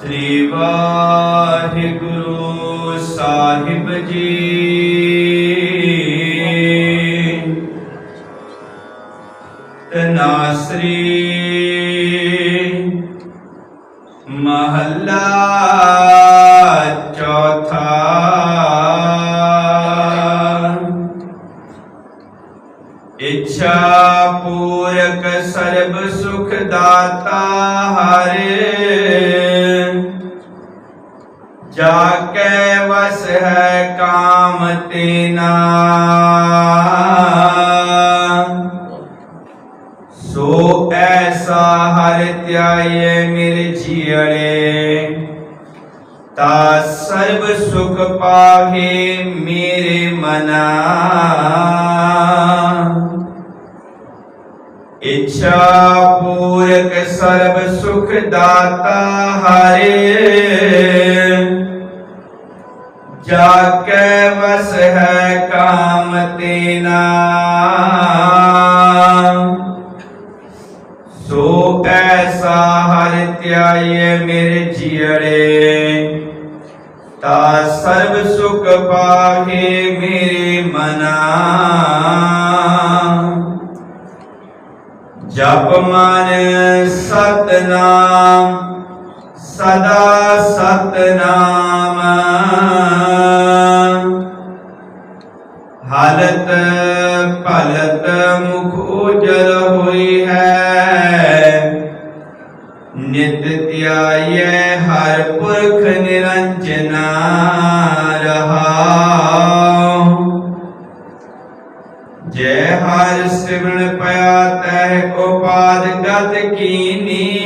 ਸ੍ਰੀ ਵਾਹਿਗੁਰੂ ਸਾਹਿਬ ਜੀ। ਤਨਾਸਰੀ ਮਹੱਲਾ ਚੌਥਾ। ਇੱਛਾ ਪੂਰਕ ਸਰਬ ਸੁਖ ਦਾਤਾ ਹਰੇ। ਜਾ ਕੇ ਵਸ ਹੈ ਕਾਮ ਤੇਨਾ ਸੋ ਐਸਾ ਹਰ ਧਿਆਏ ਮਿਲ ਜੀੜੇ ਤਾ ਸਰਬ ਸੁਖ ਪਾਵੇ ਮੇਰੇ ਮਨਾ ਇੱਛਾ ਪੂਰਕ ਸਰਬ ਸੁਖ ਦਾਤਾ ਹਰੇ। ਜਾ ਕੇ ਵਸ ਹੈ ਕਾਮ ਤੇਨਾ ਸੋ ਐਸਾ ਹਰ ਧਿਆਏ ਮੇਰੇ ਜੀੜੇ ਤਾ ਸਰਬ ਸੁਖ ਪਾਹੇ ਮੇਰੇ ਮਨਾ। ਜਪ ਮਨ ਸਤਨਾਮ, ਸਦਾ ਸਤਨਾਮ। ਹਾਲਤ ਭਲਤ ਮੁਖ ਉਜਲ ਹੋਈ ਹੈ। ਨਿਤ ਧਿਆਏ ਹਰ ਪੁਰਖ ਨਿਰੰਜਨਾ। ਸਿਮਰਨ ਪਿਆ ਤੈ ਉਪਾਦ ਗਤ ਕੀਨੀ।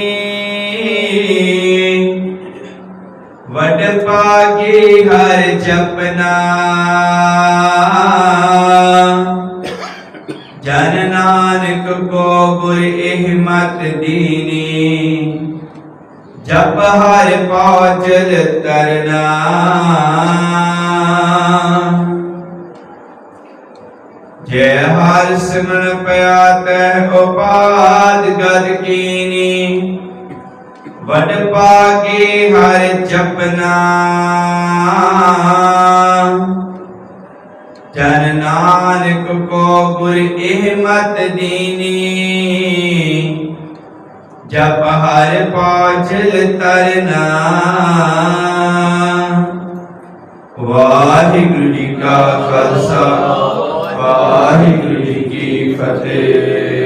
ਵਡ ਪਾਗੀ ਹਰ ਜਪਨਾ। ਜਨ ਨਾਨਕ ਕੋ ਗੁਰ ਇਹ ਮਤ ਦੀਨੀ। ਜਪ ਹਰਿ ਪਾਚਲ ਤਰਨਾ। ਜੈ ਹਰ ਸਿਮਰਨ ਪਿਆ ਤੈ ਉਪਾਦ ਗਦ ਕੀਨੀ। ਵਡ ਪਾਗੇ ਹਰਿ ਜਪਨਾ। ਜਨ ਨਾਨਕ ਕੋ ਗੁਰ ਇਹ ਮਤ ਦੀਨੀ। ਜਪ ਹਰ ਪਾਛਲ ਤਰਨਾ ਵਾਹਿਗੁਰੂ ਜੀ ਕਾ ਖਾਲਸਾ। ਵਾਹਿਗੁਰੂ ਜੀ ਕੀ ਫਤਿਹ।